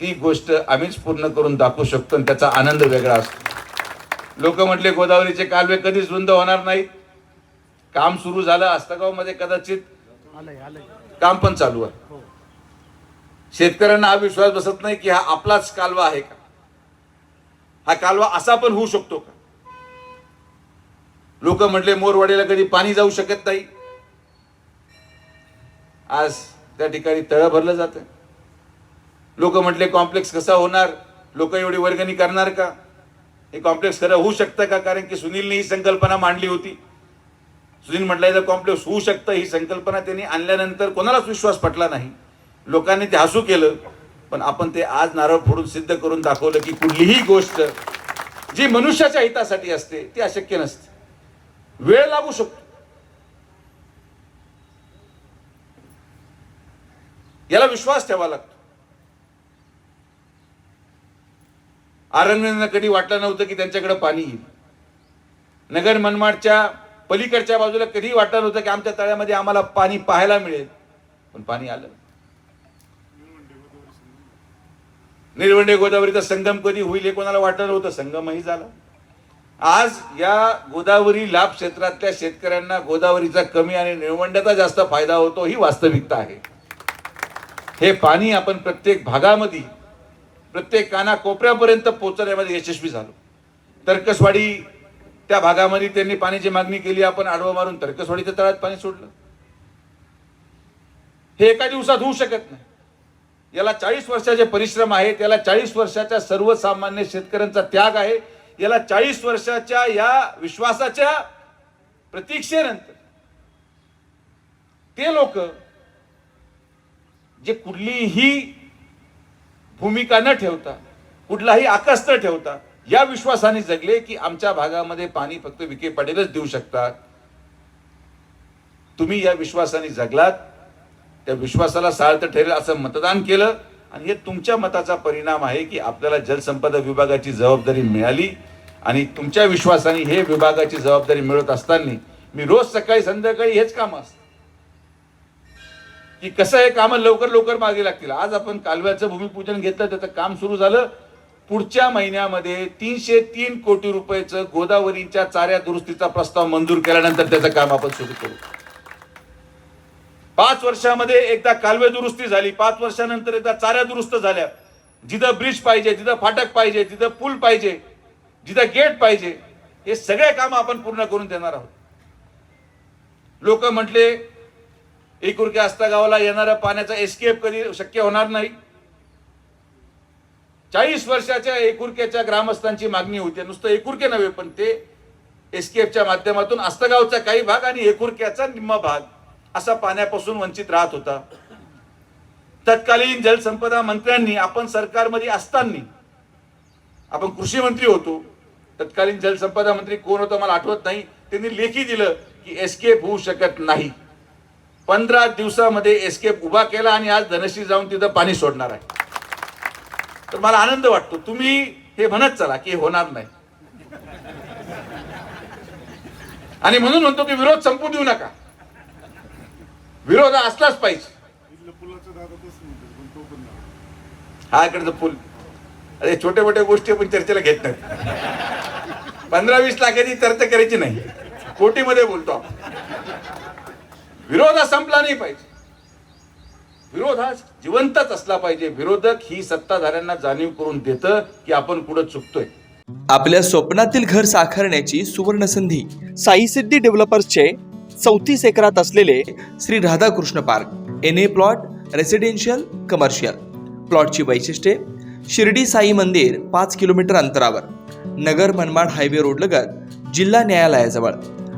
ती गोष्ट आम्हीच पूर्ण करून दाखवू शकतो आणि त्याचा आनंद वेगळा असतो. लोक म्हटले गोदावरीचे कालवे कधीच रुंद होणार नाहीत. काम सुरू झालं आस्तगावमध्ये कदाचित काम पण चालू आहे. शेतकऱ्यांना हा विश्वास बसत नाही की हा आपलाच कालवा आहे का? हा कालवा असा पण होऊ शकतो का? लोक म्हटले मोरवाडीला कधी पाणी जाऊ शकत नाही. आज त्या ठिकाणी तळ भरलं जातं. लोक म्हटले कॉम्प्लेक्स कसा होणार? लोक एवढी वर्गणी करणार का? हे कॉम्प्लेक्स खरं होऊ शकतं का? कारण की सुनीलने ही संकल्पना मांडली होती. सुनील म्हटलं तर कॉम्प्लेक्स होऊ शकतं ही संकल्पना त्यांनी आणल्यानंतर कोणालाच विश्वास पटला नाही. लोकांनी ते हसू केलं पण आपण ते आज नारळ फोडून सिद्ध करून दाखवलं की कुठलीही गोष्ट जी मनुष्याच्या हितासाठी असते ती अशक्य नसते. वेळ लागू शकतो. याला विश्वास ठेवा लागतो. आरण्यांना कधी वाटलं नव्हतं की त्यांच्याकडे पाणी येईल. नगर मनमाडच्या पलीकडच्या बाजूला कधी वाटलं नव्हतं की आमच्या तळ्यामध्ये आम्हाला पाणी पाहायला मिळेल. पण पाणी आलं. निळवंडे गोदावरीचा संगम कधी होईल हे कोणाला वाटलं नव्हतं? संगमही झाला. आज या गोदावरी लाभ क्षेत्रातल्या शेतकऱ्यांना गोदावरीचा कमी आणि निळवंड्याचा जास्त फायदा होतो ही वास्तविकता आहे. हे पाणी आपण प्रत्येक भागामध्ये प्रत्येक काना कोपऱ्यापर्यंत पोहोचण्यामध्ये यशस्वी झालो. तर्कसवाडी त्या भागामध्ये त्यांनी पाण्याची मागणी केली आपण आडवं मारून तर्कसवाडीच्या तळात पाणी सोडलं. हे एका दिवसात होऊ शकत नाही. याला चाळीस वर्षाचे परिश्रम आहेत याला चाळीस वर्षाच्या सर्वसामान्य शेतकऱ्यांचा त्याग आहे याला चाळीस वर्षाच्या या विश्वासाच्या प्रतीक्षेनंतर ते लोक जे कुठलीही भूमिका न ठेवता कुठलाही आकस्त ठेवता या विश्वासाने जगले की आमच्या भागामध्ये पाणी फक्त विखे पाटीलच देऊ शकतात. तुम्ही या विश्वासाने जगलात त्या विश्वासाला सार्थ ठरेल असं मतदान केलं आणि हे तुमच्या मताचा परिणाम आहे की आपल्याला जलसंपदा विभागाची जबाबदारी मिळाली आणि तुमच्या विश्वासाने हे विभागाची जबाबदारी मिळत असताना मी रोज सकाळी संध्याकाळी हेच काम असतं. की कसं आहे कामं लवकर लवकर मागे लागतील. आज आपण कालव्याचं भूमिपूजन घेतलं त्याचं काम सुरू झालं. पुढच्या महिन्यामध्ये तीनशे तीन कोटी रुपयाचं गोदावरीच्या चाऱ्या दुरुस्तीचा प्रस्ताव मंजूर केल्यानंतर त्याचं काम आपण सुरू करू. पाच वर्षामध्ये एकदा कालवे दुरुस्ती झाली. पाच वर्षानंतर एकदा चाऱ्या दुरुस्त झाल्या. जिथं ब्रिज पाहिजे जिथं फाटक पाहिजे जिथं पूल पाहिजे जिथं गेट पाहिजे हे सगळे काम आपण पूर्ण करून देणार आहोत. लोक म्हटले एकुरके आस्था गावाला येणाऱ्या पाण्याचा एस्केप कधी शक्य होणार नाही. चाळीस वर्षाच्या एकुरकेच्या ग्रामस्थांची मागणी होती. नुसतं एकुरके नव्हे पण ते एसकेएफच्या माध्यमातून आस्तगावचा काही भाग आणि एकुरक्याचा निम्मा भाग असा पाण्यापासून वंचित राहत होता. तत्कालीन जलसंपदा मंत्र्यांनी आपण सरकारमध्ये असताना आपण कृषी मंत्री होतो. तत्कालीन जलसंपदा मंत्री कोण होतं मला आठवत नाही. त्यांनी लेखी दिलं की एस्केप होऊ शकत नाही. पंधरा दिवसामध्ये एस्केप उभा केला आणि आज धनश्री जाऊन तिथं पाणी सोडणार आहे. तर मला आनंद वाटतो. तुम्ही हे म्हणत चला की हे होणार नाही. आणि म्हणून म्हणतो की विरोध संपू देऊ नका. विरोध असलाच पाहिजे. हा इकडचं पूल. अरे छोट्या मोठ्या गोष्टी आपण चर्चेला घेत नाही पंधरा वीस लाखाची चर्चा करायची नाही. कोटीमध्ये बोलतो आपण. विरोध हा संपला नाही पाहिजे. विरोध हा जिवंतच असला पाहिजे. विरोधक ही सत्ताधाऱ्यांना जाणीव करून देतं की आपण पुढे चुकतोय. आपल्या स्वप्नातील घर साकारण्याची सुवर्ण संधी साई सिद्धी डेव्हलपर्सचे चौतीस एकरात असलेले Shri Radhakrishna park N A plot residential commercial प्लॉटची वैशिष्ट्ये शिर्डी साई मंदिर पाच किलोमीटर अंतरावर नगर मनमाड हायवे रोडलगत जिल्हा न्यायालयाजवळ.